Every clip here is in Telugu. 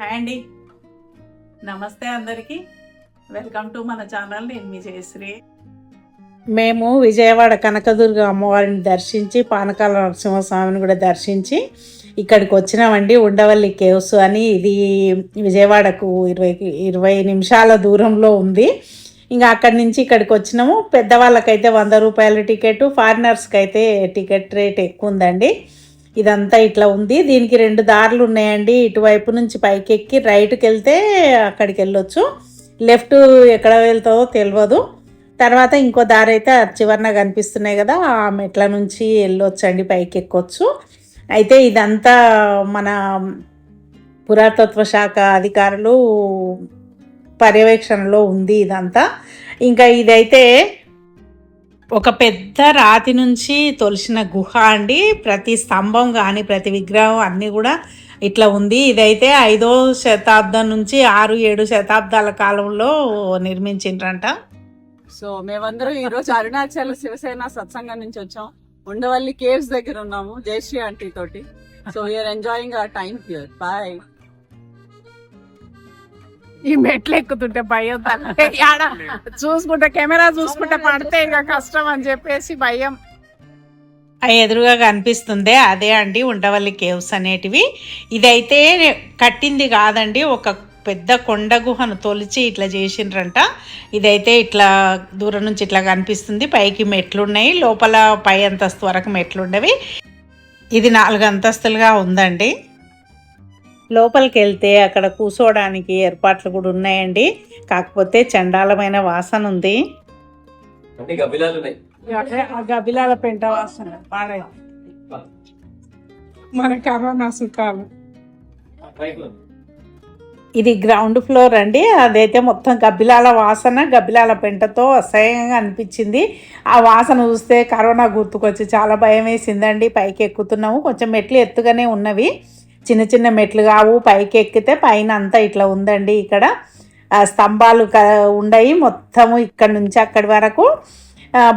హాయ్ అండి. నమస్తే అందరికీ. వెల్కమ్ టు మన ఛానల్. నేను మీ జయశ్రీ. మేము విజయవాడ కనకదుర్గ అమ్మవారిని దర్శించి పానకాల నరసింహస్వామిని కూడా దర్శించి ఇక్కడికి వచ్చినామండి. ఉండవల్లి కేవ్స్ అని ఇది విజయవాడకు ఇరవై ఇరవై నిమిషాల దూరంలో ఉంది. ఇంకా అక్కడి నుంచి ఇక్కడికి వచ్చినాము. పెద్దవాళ్ళకైతే వంద రూపాయల టికెట్ ఫారినర్స్కి అయితే టికెట్ రేట్ ఎక్కువ ఉందండి ఇదంతా ఇట్లా ఉంది. దీనికి రెండు దారులు ఉన్నాయండి. ఇటువైపు నుంచి పైకి ఎక్కి రైట్కి వెళ్తే అక్కడికి వెళ్ళొచ్చు లెఫ్ట్ ఎక్కడ వెళ్తుందో తెలియదు తర్వాత ఇంకో దారి అయితే ఆ చివరన కనిపిస్తున్నాయి కదా ఆ మెట్ల నుంచి వెళ్ళొచ్చండి పైకి ఎక్కొచ్చు అయితే ఇదంతా మన పురాతత్వ శాఖ అధికారులు పర్యవేక్షణలో ఉంది ఇదంతా. ఇంకా ఇదైతే ఒక పెద్ద రాతి నుంచి తొలిసిన గుహ అండి. ప్రతి స్తంభం కానీ ప్రతి విగ్రహం అన్నీ కూడా ఇట్లా ఉంది. ఇదైతే ఐదో శతాబ్దం నుంచి ఆరు ఏడు శతాబ్దాల కాలంలో నిర్మించిండ్రంట. సో మేమందరం ఈరోజు అరుణాచల్ శివసేన సత్సంగం నుంచి వచ్చాం. ఉండవల్లి కేవ్స్ దగ్గర ఉన్నాము జయశ్రీ ఆంటీ తోటి. So you are enjoying a time here boy ఈ మెట్లు ఎక్కుతుంటే భయం ఆడ చూసుకుంటే కెమెరా చూసుకుంటే పడితే ఇక కష్టం అని చెప్పేసి భయం. ఎదురుగా కనిపిస్తుంది అదే అండి ఉండవల్లి కేవ్స్ అనేటివి. ఇదైతే కట్టింది కాదండి ఒక పెద్ద కొండ గుహను తొలిచి ఇట్లా చేసిండ్రంట. ఇదైతే ఇట్లా దూరం నుంచి ఇట్లా కనిపిస్తుంది పైకి మెట్లున్నాయి లోపల పై అంతస్తు వరకు మెట్లుండవి. ఇది నాలుగు అంతస్తులుగా ఉందండి. లోపలికి వెళ్తే అక్కడ కూర్చోవడానికి ఏర్పాట్లు కూడా ఉన్నాయండి. కాకపోతే చండాలమైన వాసన ఉంది. అన్ని గబ్బిలాలు ఉన్నాయి. అదే ఆ గబిలాల పెంట వాసన మన కరోనా సుఖాలు. ఇది గ్రౌండ్ ఫ్లోర్ అండి. అదైతే మొత్తం గబ్బిలాల వాసన గబ్బిలాల పెంటతో అసహ్యంగా అనిపించింది. ఆ వాసన చూస్తే కరోనా గుర్తుకొచ్చి చాలా భయం వేసిందండి. పైకి ఎక్కుతున్నాము కొంచెం మెట్లు ఎత్తుగానే ఉన్నవి. చిన్న చిన్న మెట్లు కావు పైకి ఎక్కితే పైన అంతా ఇట్లా ఉందండి ఇక్కడ. స్తంభాలు క ఉండయి మొత్తము ఇక్కడ నుంచి అక్కడి వరకు.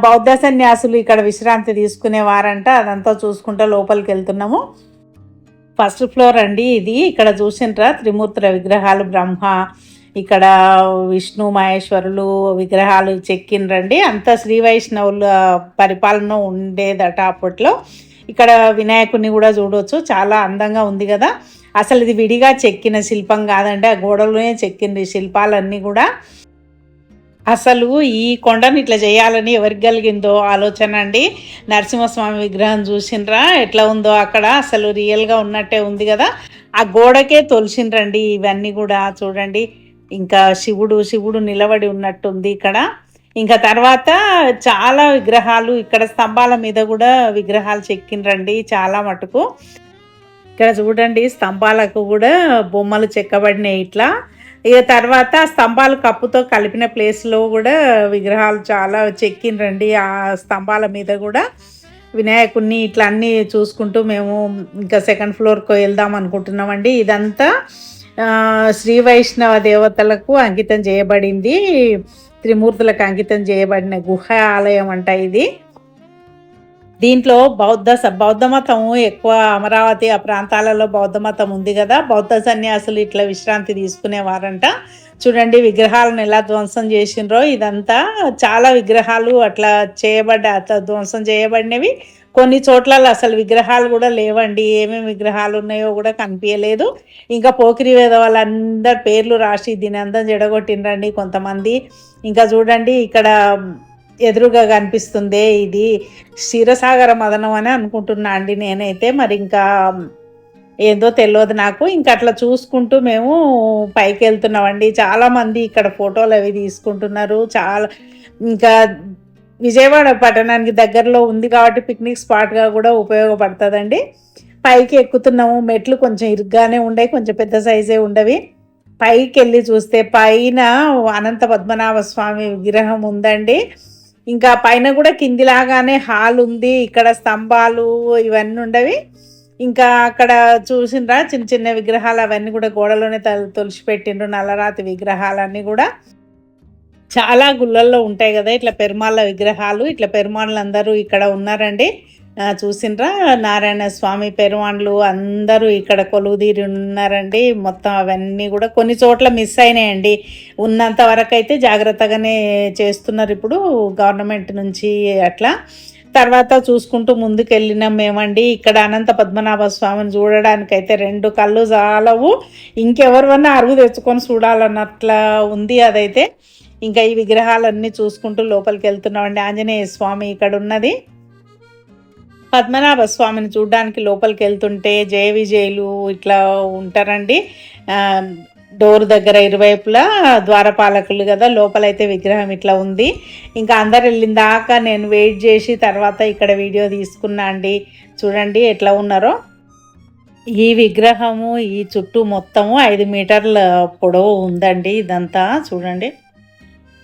బౌద్ధ సన్యాసులు ఇక్కడ విశ్రాంతి తీసుకునేవారంట అదంతా చూసుకుంటూ లోపలికి వెళ్తున్నాము. ఫస్ట్ ఫ్లోర్ అండి ఇది ఇక్కడ చూసినరా త్రిమూర్తుల విగ్రహాలు బ్రహ్మ ఇక్కడ విష్ణు మహేశ్వరులు విగ్రహాలు చెక్కిండ్రండి. అంత శ్రీ వైష్ణవుల పరిపాలన ఉండేదట అప్పట్లో. ఇక్కడ వినాయకుడిని కూడా చూడవచ్చు చాలా అందంగా ఉంది కదా. అసలు ఇది విడిగా చెక్కిన శిల్పం కాదండి. ఆ గోడలోనే చెక్కింది శిల్పాలన్నీ కూడా. అసలు ఈ కొండను ఇట్లా చేయాలని ఎవరికి కలిగిందో ఆలోచన అండి. నరసింహస్వామి విగ్రహం చూసినరా? ఎట్లా ఉందో అక్కడ. అసలు రియల్గా ఉన్నట్టే ఉంది కదా. ఆ గోడకే తొలిసిండ్రండి ఇవన్నీ కూడా. చూడండి. ఇంకా శివుడు శివుడు నిలబడి ఉన్నట్టుంది ఇక్కడ. ఇంకా తర్వాత చాలా విగ్రహాలు ఇక్కడ స్తంభాల మీద కూడా విగ్రహాలు చెక్కిండ్రండి చాలా మటుకు. ఇక్కడ చూడండి స్తంభాలకు కూడా బొమ్మలు చెక్కబడినాయి ఇట్లా. ఇక తర్వాత స్తంభాలు కప్పుతో కలిపిన ప్లేస్లో కూడా విగ్రహాలు చాలా చెక్కిండ్రండి. ఆ స్తంభాల మీద కూడా వినాయకుడిని ఇట్లా అన్నీ చూసుకుంటూ మేము ఇంకా సెకండ్ ఫ్లోర్కి వెళ్దాం అనుకుంటున్నామండి. ఇదంతా శ్రీ వైష్ణవ దేవతలకు అంకితం చేయబడింది. త్రిమూర్తులకు అంకితం చేయబడిన గుహ ఆలయం అంట ఇది. దీంట్లో బౌద్ధ స- బౌద్ధ మతం ఎక్కువ అమరావతి ఆ ప్రాంతాలలో బౌద్ధ మతం ఉంది కదా. బౌద్ధ సన్యాసులు ఇట్లా విశ్రాంతి తీసుకునేవారంట. చూడండి విగ్రహాలను ఎలా ధ్వంసం చేసిండ్రో. ఇదంతా చాలా విగ్రహాలు అట్లా చేయబడ్డ అట్లా ధ్వంసం చేయబడినవి. కొన్ని చోట్ల అసలు విగ్రహాలు కూడా లేవండి. ఏమేమి విగ్రహాలు ఉన్నాయో కూడా కనిపించలేదు. ఇంకా పోకిరి వేద వాళ్ళందరి పేర్లు రాసి దీని అంతా జడగొట్టిండ్రండి కొంతమంది. ఇంకా చూడండి ఇక్కడ ఎదురుగా కనిపిస్తుంది ఇది క్షీరసాగర మదనం అని అనుకుంటున్నా అండి నేనైతే. మరి ఇంకా ఏందో తెలియదు నాకు. ఇంకా అట్లా చూసుకుంటూ మేము పైకి వెళ్తున్నామండి చాలామంది ఇక్కడ ఫోటోలు అవి తీసుకుంటున్నారు. చాలా ఇంకా విజయవాడ పట్టణానికి దగ్గరలో ఉంది కాబట్టి పిక్నిక్ స్పాట్గా కూడా ఉపయోగపడుతుందండి. పైకి ఎక్కుతున్నాము మెట్లు కొంచెం ఇరుగ్గానే ఉండయి కొంచెం పెద్ద సైజే ఉండవి. పైకి వెళ్ళి చూస్తే పైన అనంత పద్మనాభ స్వామి విగ్రహం ఉందండి. ఇంకా పైన కూడా కిందిలాగానే హాల్ ఉంది ఇక్కడ స్తంభాలు ఇవన్నీ ఉండవి. ఇంకా అక్కడ చూసినరా చిన్న చిన్న విగ్రహాలు అవన్నీ కూడా గోడలోనే తొ- తొలిచి పెట్టిండ్రు నల్లరాతి విగ్రహాలన్నీ కూడా. చాలా గుళ్ళల్లో ఉంటాయి కదా ఇట్లా పెరుమాళ్ళ విగ్రహాలు ఇట్లా పెరుమాళ్ళందరూ ఇక్కడ ఉన్నారండి. చూసినరా? నారాయణ స్వామి పెరువాండ్లు అందరూ ఇక్కడ కొలువుదీరి ఉన్నారండి. మొత్తం అవన్నీ కూడా కొన్ని చోట్ల మిస్ అయినాయండి. ఉన్నంత వరకు అయితే జాగ్రత్తగానే చేస్తున్నారు ఇప్పుడు గవర్నమెంట్ నుంచి అట్లా. తర్వాత చూసుకుంటూ ముందుకు వెళ్ళినాం మేమండి. ఇక్కడ అనంత పద్మనాభ స్వామిని చూడడానికైతే రెండు కళ్ళు చాలవు ఇంకెవరివన్నా అరుగు తెచ్చుకొని చూడాలన్నట్లా ఉంది అదైతే. ఇంకా ఈ విగ్రహాలన్నీ చూసుకుంటూ లోపలికి వెళ్తున్నామండి. ఆంజనేయ స్వామి ఇక్కడ ఉన్నది. పద్మనాభ స్వామిని చూడడానికి లోపలికి వెళ్తుంటే జయ విజయులు ఇట్లా ఉంటారండి. డోర్ దగ్గర ఇరువైపులా ద్వారపాలకులు కదా లోపలైతే విగ్రహం ఇట్లా ఉంది. ఇంకా అందరు వెళ్ళిన దాకా నేను వెయిట్ చేసి తర్వాత ఇక్కడ వీడియో తీసుకున్నా అండి. చూడండి ఎట్లా ఉన్నారో. ఈ విగ్రహము ఈ చుట్టూ మొత్తము ఐదు మీటర్ల పొడవు ఉందండి ఇదంతా. చూడండి.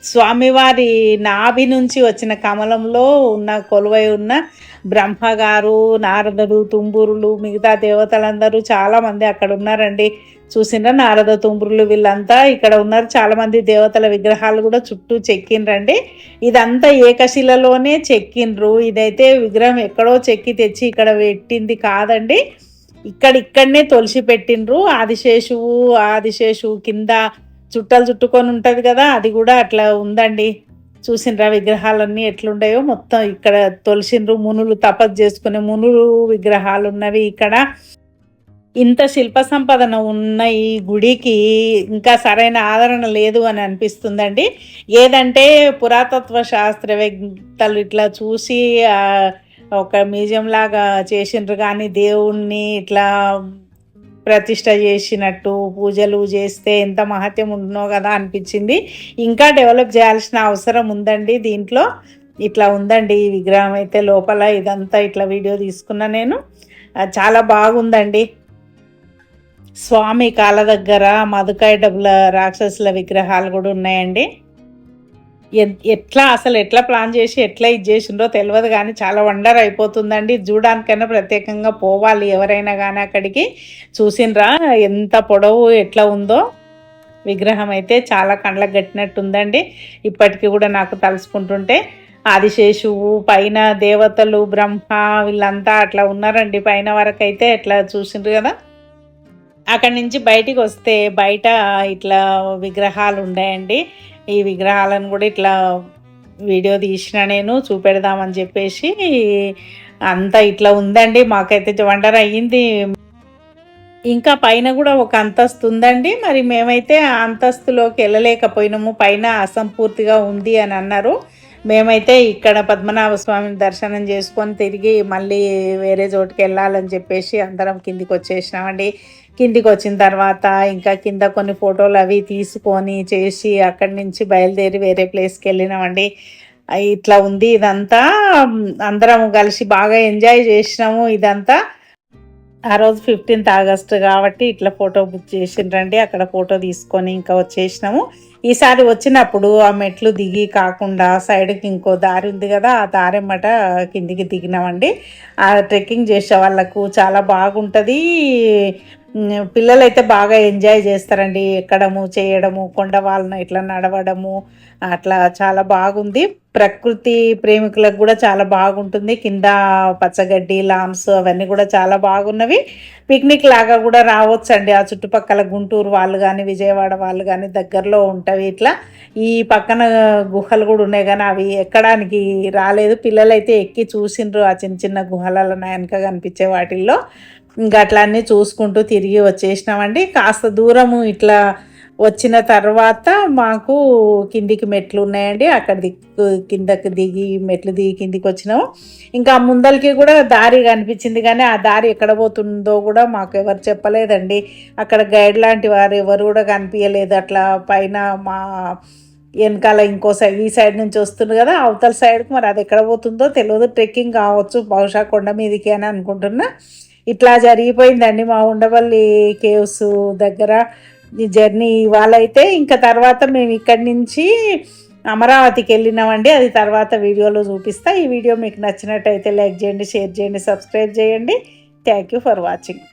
స్వామివారి నాభి నుంచి వచ్చిన కమలంలో ఉన్న కొలువై ఉన్న బ్రహ్మగారు నారదుడు తుంబురులు మిగతా దేవతలందరూ చాలామంది అక్కడ ఉన్నారండి. చూసిండ్రా నారద తుంబురులు వీళ్ళంతా ఇక్కడ ఉన్నారు. చాలామంది దేవతల విగ్రహాలు కూడా చుట్టూ చెక్కిండ్రండి. ఇదంతా ఏకశిలలోనే చెక్కిండ్రు. ఇదైతే విగ్రహం ఎక్కడో చెక్కి తెచ్చి ఇక్కడ పెట్టింది కాదండి. ఇక్కడ ఇక్కడనే తొలిసి పెట్టిండ్రు ఆదిశేషువు ఆదిశేషువు కింద చుట్టాలు చుట్టుకొని ఉంటుంది కదా అది కూడా అట్లా ఉందండి. చూసినరా విగ్రహాలన్నీ ఎట్లుండయో మొత్తం ఇక్కడ తొలిసిండ్రు మునులు తపస్సు చేసుకునే మునులు విగ్రహాలు ఉన్నవి ఇక్కడ. ఇంత శిల్ప సంపదన ఉన్న ఈ గుడికి ఇంకా సరైన ఆదరణ లేదు అని అనిపిస్తుందండి. ఏదంటే పురాతత్వ శాస్త్రవేత్తలు ఇట్లా చూసి ఒక మ్యూజియం లాగా చేసిండ్రు కానీ దేవుణ్ణి ఇట్లా ప్రతిష్ట చేసినట్టు పూజలు చేస్తే ఎంత మహత్యం ఉండునో కదా అనిపించింది. ఇంకా డెవలప్ చేయాల్సిన అవసరం ఉందండి దీంట్లో. ఇట్లా ఉందండి ఈ విగ్రహం అయితే లోపల ఇదంతా ఇట్లా వీడియో తీసుకున్నా నేను. చాలా బాగుందండి. స్వామి కాళ్ళ దగ్గర మధుకాయ డబ్బుల రాక్షసుల విగ్రహాలు కూడా ఉన్నాయండి. ఎట్లా అసలు ఎట్లా ప్లాన్ చేసి ఎట్లా ఇది చేసిండ్రో తెలియదు కానీ చాలా వండర్ అయిపోతుందండి. చూడడానికైనా ప్రత్యేకంగా పోవాలి ఎవరైనా కానీ అక్కడికి. చూసినరా ఎంత పొడవు ఎట్లా ఉందో. విగ్రహం అయితే చాలా కండ్లకు గట్టినట్టుందండి ఇప్పటికీ కూడా నాకు తలుసుకుంటుంటే ఆదిశేషువు పైన దేవతలు బ్రహ్మ వీళ్ళంతా అట్లా ఉన్నారండి. పైన వరకు అయితే ఎట్లా చూసిండ్రు కదా. అక్కడి నుంచి బయటికి వస్తే బయట ఇట్లా విగ్రహాలు ఉన్నాయండి. ఈ విగ్రహాలను కూడా ఇట్లా వీడియో తీసిన నేను చూపెడదామని చెప్పేసి అంతా ఇట్లా ఉందండి. మాకైతే వండర్ అయ్యింది. ఇంకా పైన కూడా ఒక అంతస్తు ఉందండి. మరి మేమైతే ఆ అంతస్తులోకి వెళ్ళలేకపోయినాము. పైన అసంపూర్తిగా ఉంది అని అన్నారు. మేమైతే ఇక్కడ పద్మనాభ స్వామిని దర్శనం చేసుకొని తిరిగి మళ్ళీ వేరే చోటుకి వెళ్ళాలని చెప్పేసి అందరం కిందికి వచ్చేసినామండి. కిందికి వచ్చిన తర్వాత ఇంకా కింద కొన్ని ఫోటోలు అవి తీసుకొని చేసి అక్కడి నుంచి బయలుదేరి వేరే ప్లేస్కి వెళ్ళినామండి. ఇట్లా ఉంది ఇదంతా. అందరం కలిసి బాగా ఎంజాయ్ చేసినాము ఇదంతా. ఆ రోజు ఫిఫ్టీన్త్ ఆగస్ట్ కాబట్టి ఇట్లా ఫోటో బుక్ చేసిండ్రండి. అక్కడ ఫోటో తీసుకొని ఇంకా వచ్చేసినాము. ఈసారి వచ్చినప్పుడు ఆ మెట్లు దిగి కాకుండా సైడ్కి ఇంకో దారి ఉంది కదా ఆ దారి అమ్మట కిందికి దిగినామండి. ఆ ట్రెక్కింగ్ చేసే వాళ్ళకు చాలా బాగుంటుంది. పిల్లలైతే బాగా ఎంజాయ్ చేస్తారండి. ఎక్కడము చేయడము కొండ వాళ్ళను ఇట్లా నడవడము అట్లా చాలా బాగుంది. ప్రకృతి ప్రేమికులకు కూడా చాలా బాగుంటుంది. కింద పచ్చగడ్డి లామ్స్ అవన్నీ కూడా చాలా బాగున్నవి. పిక్నిక్ లాగా కూడా రావచ్చండి. ఆ చుట్టుపక్కల గుంటూరు వాళ్ళు కానీ విజయవాడ వాళ్ళు కానీ దగ్గరలో ఉంటవి ఇట్లా. ఈ పక్కన గుహలు కూడా ఉన్నాయి కానీ అవి ఎక్కడానికి రాలేదు. పిల్లలైతే ఎక్కి చూసిండ్రు ఆ చిన్న చిన్న గుహలలో వెనక కనిపించే వాటిల్లో. ఇంకా అట్లా అన్నీ చూసుకుంటూ తిరిగి వచ్చేసినామండి. కాస్త దూరము ఇట్లా వచ్చిన తర్వాత మాకు కిందికి మెట్లు ఉన్నాయండి. అక్కడ దిక్కు కిందకి దిగి మెట్లు దిగి కిందికి వచ్చినాము. ఇంకా ముందరికి కూడా దారి కనిపించింది కానీ ఆ దారి ఎక్కడ పోతుందో కూడా మాకు ఎవరు చెప్పలేదండి. అక్కడ గైడ్ లాంటి వారు ఎవరు కూడా కనిపించలేదు. అట్లా పైన మా వెనకాల ఇంకో సైడ్ ఈ సైడ్ నుంచి వస్తుంది కదా అవతల సైడ్కి మరి అది ఎక్కడ పోతుందో తెలియదు ట్రెక్కింగ్ కావచ్చు బహుశా కొండ మీదకి అని అనుకుంటున్నా. ఇట్లా జరిగిపోయిందండి మా ఉండవల్లి కేవ్స్ దగ్గర ఈ జర్నీ ఇవాళ అయితే ఇంకా తర్వాత మేము ఇక్కడి నుంచి అమరావతికి వెళ్ళినామండి. అది తర్వాత వీడియోలో చూపిస్తా. ఈ వీడియో మీకు నచ్చినట్టయితే లైక్ చేయండి షేర్ చేయండి సబ్స్క్రైబ్ చేయండి. Thank you for watching.